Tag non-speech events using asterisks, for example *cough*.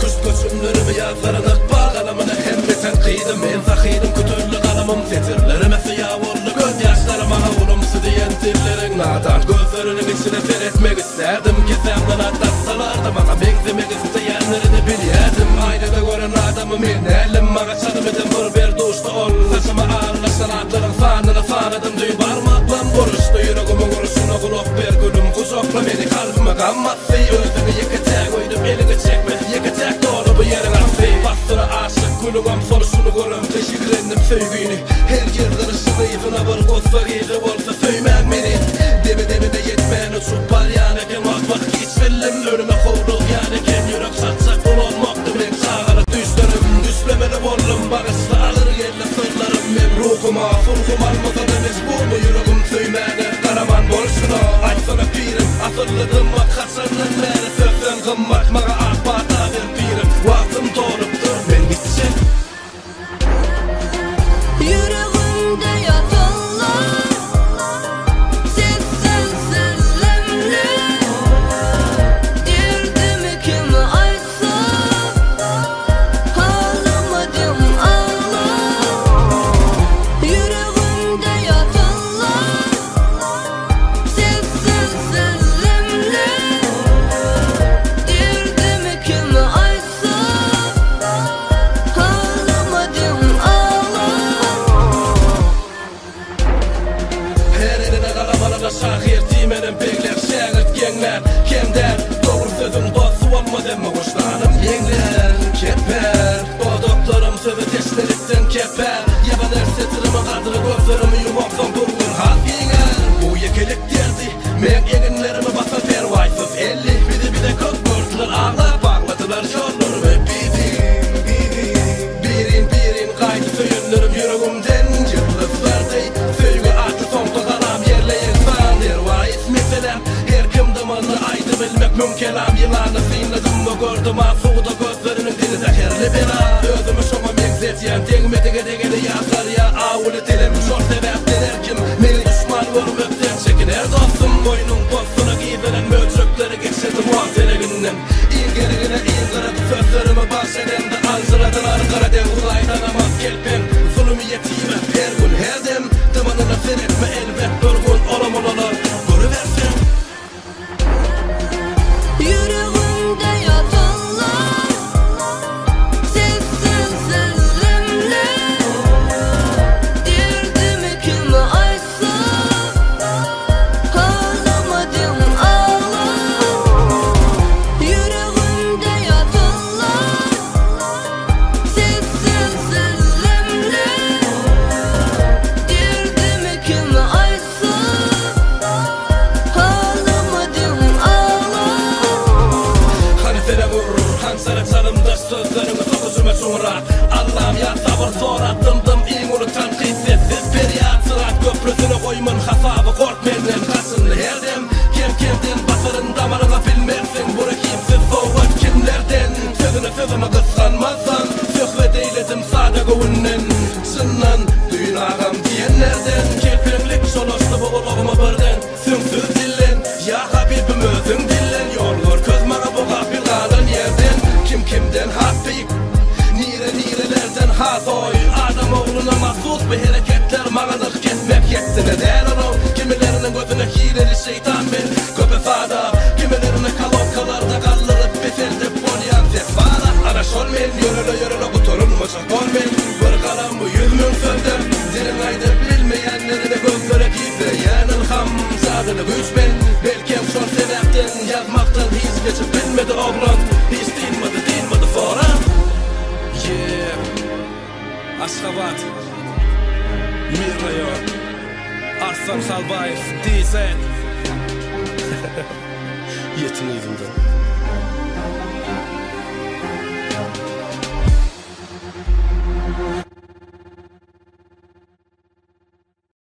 Kuş göçümlerimi yazlarına bağlamını hem de sen kıydım En zahidim kütürlü kalamım Fetirlerime fiyavurlu göz yaşlarıma Havulumsu diyen dillerin nadan Gözlerinin içine seyretmek gülüm sorusunu görüm. Teşekkür ettim sevgini Her yer kırışını yıfına bir kosta giyri olsa Söymen beni. Demi demi de yetmeyen uçup palyan Ekim akmak hiç fillim Önüme kovduk yani ken yürek çatacak Ol olmaktı ben çağırı düşlerim. Düşlemeli bollum barışla alır yerle sırlarım. Ben ruhuma fulkum almasa da mecbur mu yüreğim söymene Karaman bolşuna Açsana pirim. Asırladım bak kaçanın Her kim dımanlı aydı bilmek mümkelam Yılanı sinledim mi gördüm ha Suda gözlerinin dili zehirli bela Özümü şoma mekzetiyen Dengmedi gede gede yazar ya. Avulu dilim şor sebepten her kim? Beni düşman görmekten çekiner dostum. Boynun postuna giydiren möcükleri geçirdi muhtelerinden İyi geligine iyi kırıp sözlerimi baş edende Anzıladılar karaden Ulaydan namaz kelpem Zulümü yetime her gün her dem. Dımanına sen etme elbet vurur Hansara çalımda sözlerimi sokucuma çoğura Allah'ım ya sabır zor attımdım İyin unutan kıysetsiz Feryat sırat köprüsünü koymun Hasabı kork menden kaçın her dem Kem kemden basarın damarına bilmersin Bu rakipsiz soğuk kimlerden? Sözünü sözüme kıskanmazsan Söhbet eyledim sade ben Belki hem şol sebepten Yazmaktan hiç geçip bilmedi oğlan Hiç dinmedi dinmedi fora Yeah. Aşkabat. Mir rayon Arslan Salbayev Dizen *laughs* Yetin yüzünden